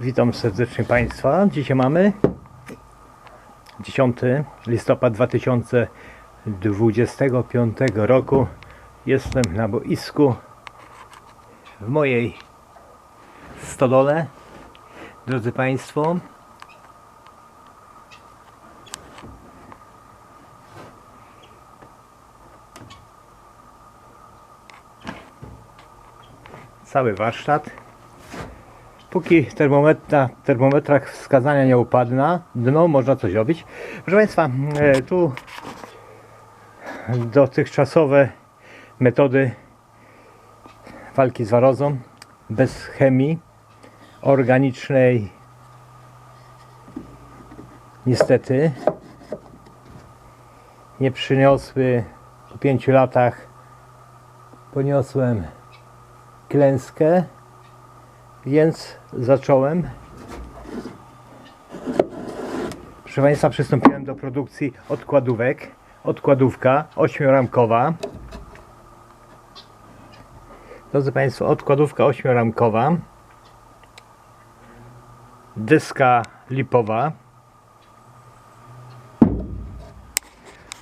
Witam serdecznie Państwa. Dzisiaj mamy 10 listopad 2025 roku. Jestem na boisku w mojej stodole. Drodzy Państwo, cały warsztat. Póki termometr, termometrach wskazania nie upadną, dno można coś robić. Proszę Państwa, e, tu dotychczasowe metody walki z warozą bez chemii organicznej niestety nie przyniosły po pięciu latach poniosłem klęskę więc zacząłem. Proszę Państwa, przystąpiłem do produkcji odkładówek. Odkładówka ośmioramkowa. Drodzy Państwo, odkładówka ośmioramkowa. Dyska lipowa.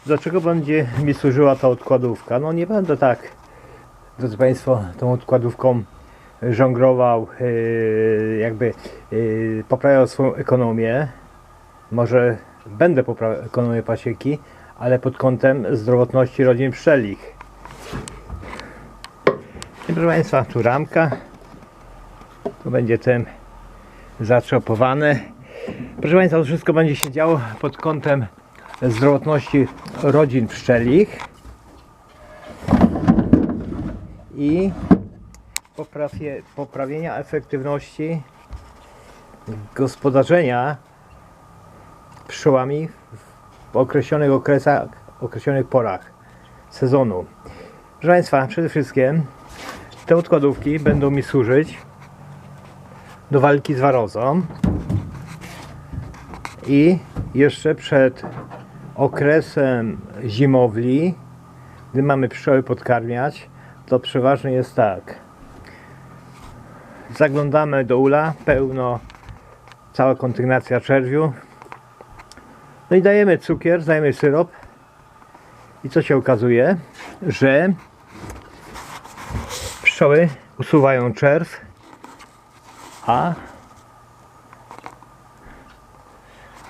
Do czego będzie mi służyła ta odkładówka? No nie będę tak, drodzy Państwo, tą odkładówką żonglował, yy, jakby yy, poprawiał swoją ekonomię. Może będę poprawiał ekonomię pasieki, ale pod kątem zdrowotności rodzin pszczelich. I proszę Państwa, tu ramka. Tu będzie tym zatrzopowane. Proszę Państwa, to wszystko będzie się działo pod kątem zdrowotności rodzin pszczelich. I poprawie, poprawienia efektywności gospodarzenia pszczołami w określonych okresach, określonych porach sezonu. Proszę Państwa, przede wszystkim te odkładówki będą mi służyć do walki z warozą i jeszcze przed okresem zimowli, gdy mamy pszczoły podkarmiać, to przeważnie jest tak zaglądamy do ula, pełno, cała kondygnacja czerwiu. No i dajemy cukier, dajemy syrop. I co się okazuje? Że pszczoły usuwają czerw, a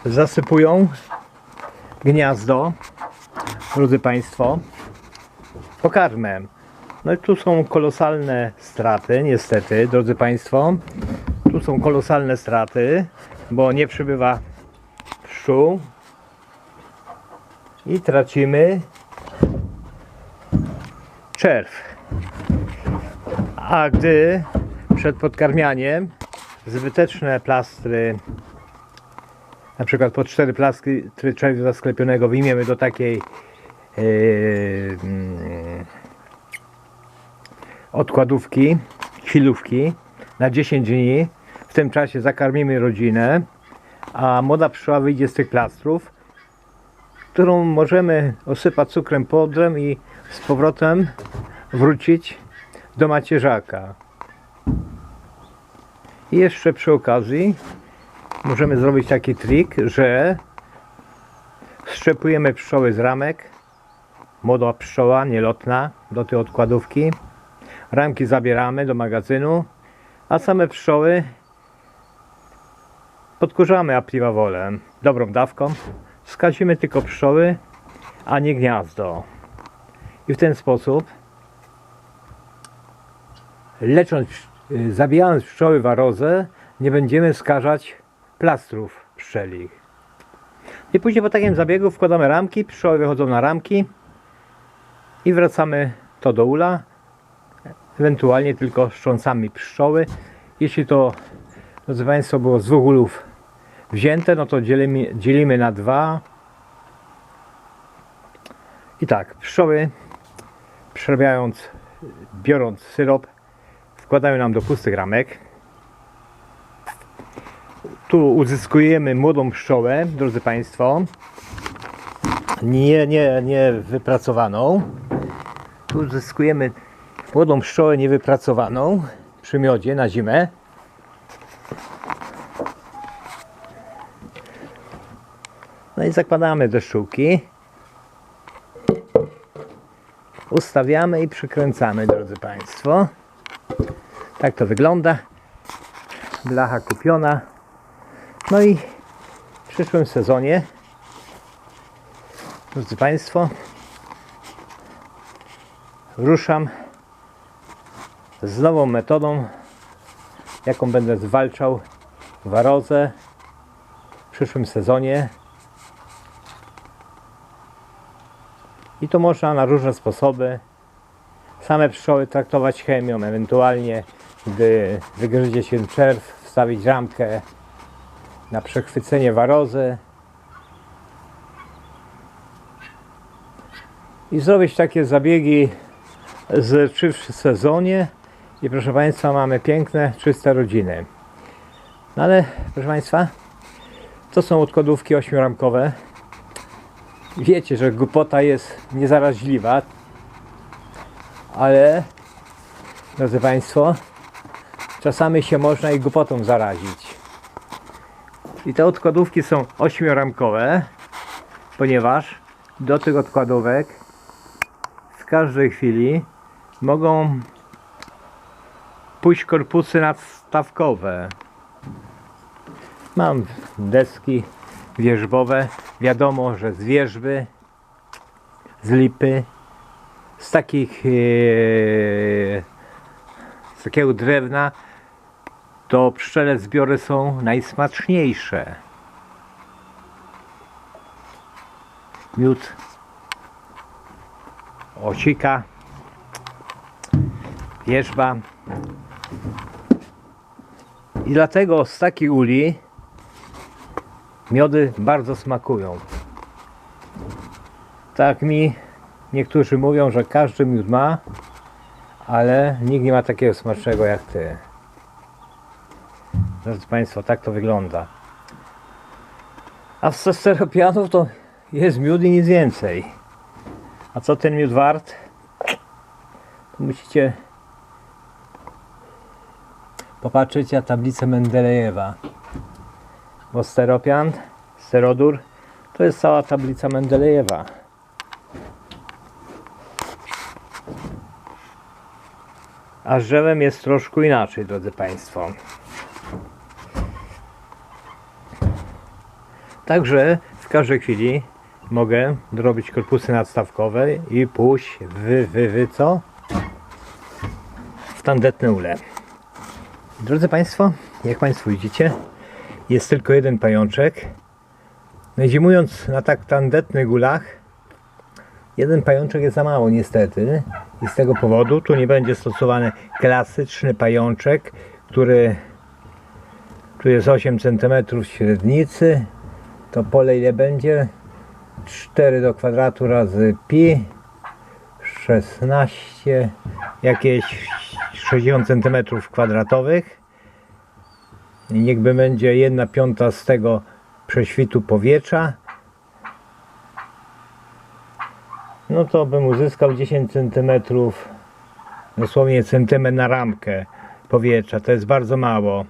zasypują gniazdo, drodzy Państwo, pokarmem. No i tu są kolosalne straty, niestety, drodzy Państwo. Tu są kolosalne straty, bo nie przybywa pszczół i tracimy czerw. A gdy przed podkarmianiem zbyteczne plastry, na przykład po cztery plastry czerwiu zasklepionego wyjmiemy do takiej yy, odkładówki, chwilówki na 10 dni. W tym czasie zakarmimy rodzinę, a młoda pszczoła wyjdzie z tych plastrów, którą możemy osypać cukrem podrem i z powrotem wrócić do macierzaka. I jeszcze przy okazji możemy zrobić taki trik, że strzepujemy pszczoły z ramek, młoda pszczoła, nielotna, do tej odkładówki Ramki zabieramy do magazynu, a same pszczoły podkurzamy apliwawolem, dobrą dawką. Skazimy tylko pszczoły, a nie gniazdo. I w ten sposób, lecząc, y, zabijając pszczoły warozę, nie będziemy skażać plastrów pszczelich. I później po takim zabiegu wkładamy ramki, pszczoły wychodzą na ramki i wracamy to do ula ewentualnie tylko szczącami pszczoły. Jeśli to, drodzy Państwo, było z dwóch wzięte, no to dzielimy, dzielimy na dwa. I tak, pszczoły przerabiając, biorąc syrop, wkładają nam do pustych ramek. Tu uzyskujemy młodą pszczołę, drodzy Państwo, nie, nie, nie wypracowaną. Tu uzyskujemy młodą pszczołę niewypracowaną przy miodzie na zimę. No i zakładamy do. Ustawiamy i przykręcamy, drodzy Państwo. Tak to wygląda. Blacha kupiona. No i w przyszłym sezonie, drodzy Państwo, ruszam z nową metodą, jaką będę zwalczał warozę w przyszłym sezonie. I to można na różne sposoby. Same pszczoły traktować chemią, ewentualnie gdy wygryzie się czerw, wstawić ramkę na przechwycenie warozy i zrobić takie zabiegi z trzy w sezonie i proszę Państwa mamy piękne, czyste rodziny. No ale proszę Państwa, to są odkładówki ośmioramkowe. Wiecie, że głupota jest niezaraźliwa, ale drodzy Państwo, czasami się można i głupotą zarazić. I te odkładówki są ośmioramkowe, ponieważ do tych odkładówek w każdej chwili mogą pójść korpusy nadstawkowe. Mam deski wierzbowe. Wiadomo, że z wierzby, z lipy, z takich e, z takiego drewna to pszczele zbiory są najsmaczniejsze. Miód osika, wierzba. I dlatego z takiej uli miody bardzo smakują. Tak mi niektórzy mówią, że każdy miód ma, ale nikt nie ma takiego smacznego jak ty. Drodzy Państwo, tak to wygląda. A z steropianów to jest miód i nic więcej. A co ten miód wart? To musicie popatrzeć na tablicę Mendelejewa. Bo steropian, sterodur to jest cała tablica Mendelejewa. A z drzewem jest troszkę inaczej, drodzy Państwo. Także w każdej chwili mogę zrobić korpusy nadstawkowe i pójść wy, wy, wy co? W tandetne ule. Drodzy Państwo, jak Państwo widzicie, jest tylko jeden pajączek. No i zimując na tak tandetnych gulach, jeden pajączek jest za mało niestety. I z tego powodu tu nie będzie stosowany klasyczny pajączek, który tu jest 8 cm średnicy. To pole ile będzie? 4 do kwadratu razy pi 16 jakieś 60 cm kwadratowych. Niechby będzie 1 piąta z tego prześwitu powietrza. No to bym uzyskał 10 cm dosłownie centymetr na ramkę powietrza. To jest bardzo mało.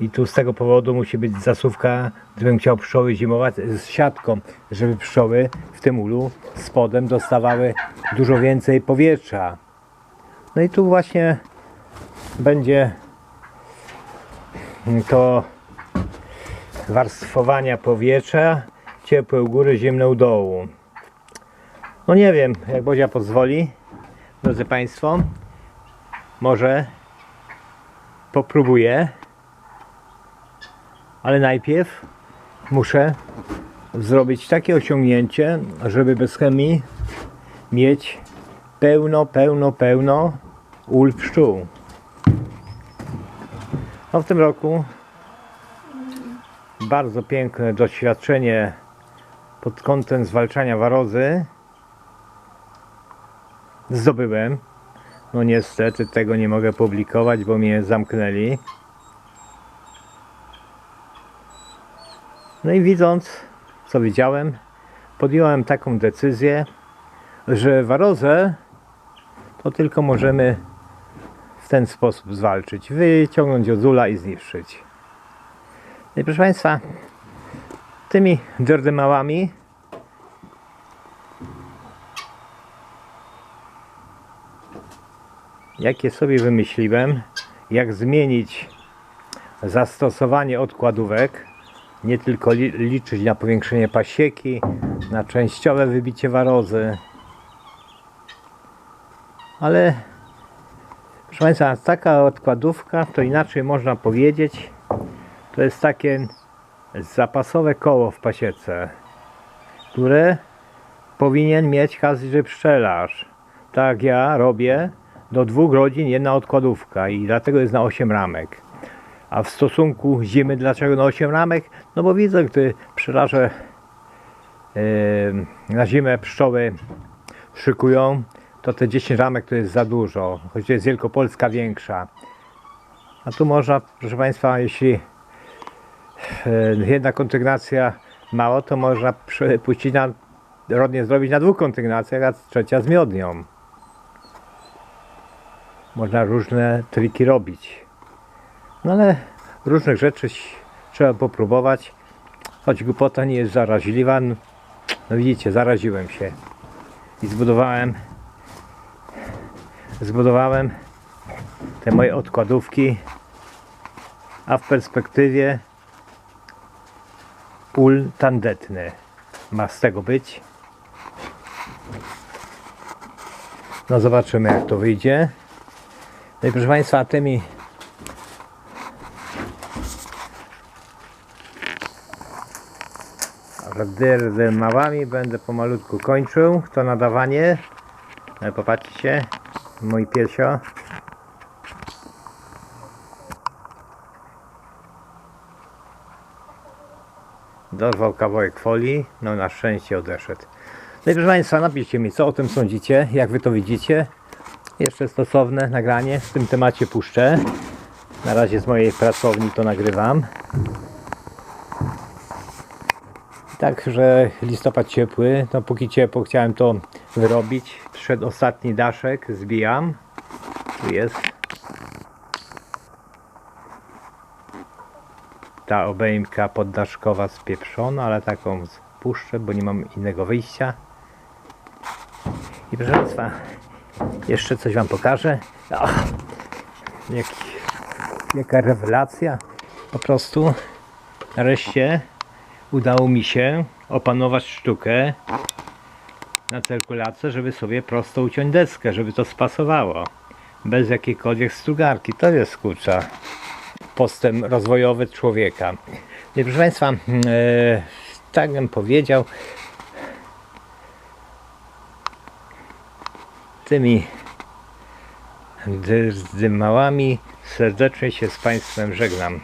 I tu z tego powodu musi być zasuwka, gdybym chciał pszczoły zimować z siatką, żeby pszczoły w tym ulu spodem dostawały dużo więcej powietrza. No i tu właśnie będzie to warstwowania powietrza, ciepłe u góry, zimne u dołu. No nie wiem, jak Bozia pozwoli, drodzy Państwo, może popróbuję ale najpierw muszę zrobić takie osiągnięcie, żeby bez chemii mieć pełno, pełno, pełno ul pszczół. No w tym roku bardzo piękne doświadczenie pod kątem zwalczania warozy zdobyłem. No niestety tego nie mogę publikować, bo mnie zamknęli. No i widząc, co widziałem, podjąłem taką decyzję, że warozę to tylko możemy w ten sposób zwalczyć. Wyciągnąć od ula i zniszczyć. No i proszę Państwa, tymi drdymałami jakie sobie wymyśliłem, jak zmienić zastosowanie odkładówek, nie tylko li liczyć na powiększenie pasieki, na częściowe wybicie warozy, ale proszę Państwa, taka odkładówka, to inaczej można powiedzieć, to jest takie zapasowe koło w pasiece, które powinien mieć każdy pszczelarz. Tak ja robię, do dwóch godzin jedna odkładówka i dlatego jest na 8 ramek. A w stosunku zimy, dlaczego na 8 ramek? No bo widzę, gdy pszczelarze yy, na zimę pszczoły szykują, to te 10 ramek to jest za dużo, choć jest Wielkopolska większa. A tu można, proszę Państwa, jeśli e, jedna kondygnacja mało, to można puścić na, rodnie zrobić na dwóch kondygnacjach, a trzecia z miodnią. Można różne triki robić. No ale różnych rzeczy trzeba popróbować. Choć głupota nie jest zaraźliwa. No, no widzicie, zaraziłem się. I zbudowałem zbudowałem te moje odkładówki a w perspektywie ul tandetny ma z tego być. No zobaczymy jak to wyjdzie. No i proszę Państwa tymi małami będę pomalutku kończył. To nadawanie. Ale popatrzcie mój piesio dorwał kawałek folii, no na szczęście odeszedł. No i proszę Państwa, napiszcie mi, co o tym sądzicie, jak Wy to widzicie. Jeszcze stosowne nagranie w tym temacie puszczę. Na razie z mojej pracowni to nagrywam. Także listopad ciepły, no póki ciepło chciałem to wyrobić. Przyszedł ostatni daszek, zbijam. Tu jest. ta obejmka poddaszkowa spieprzona, ale taką puszczę, bo nie mam innego wyjścia. I proszę Państwa, jeszcze coś Wam pokażę. O, jak, jaka rewelacja. Po prostu nareszcie udało mi się opanować sztukę na cyrkulację, żeby sobie prosto uciąć deskę, żeby to spasowało. Bez jakiejkolwiek strugarki. To jest kurcza postęp rozwojowy człowieka. I proszę Państwa, e, tak bym powiedział, tymi dymałami serdecznie się z Państwem żegnam.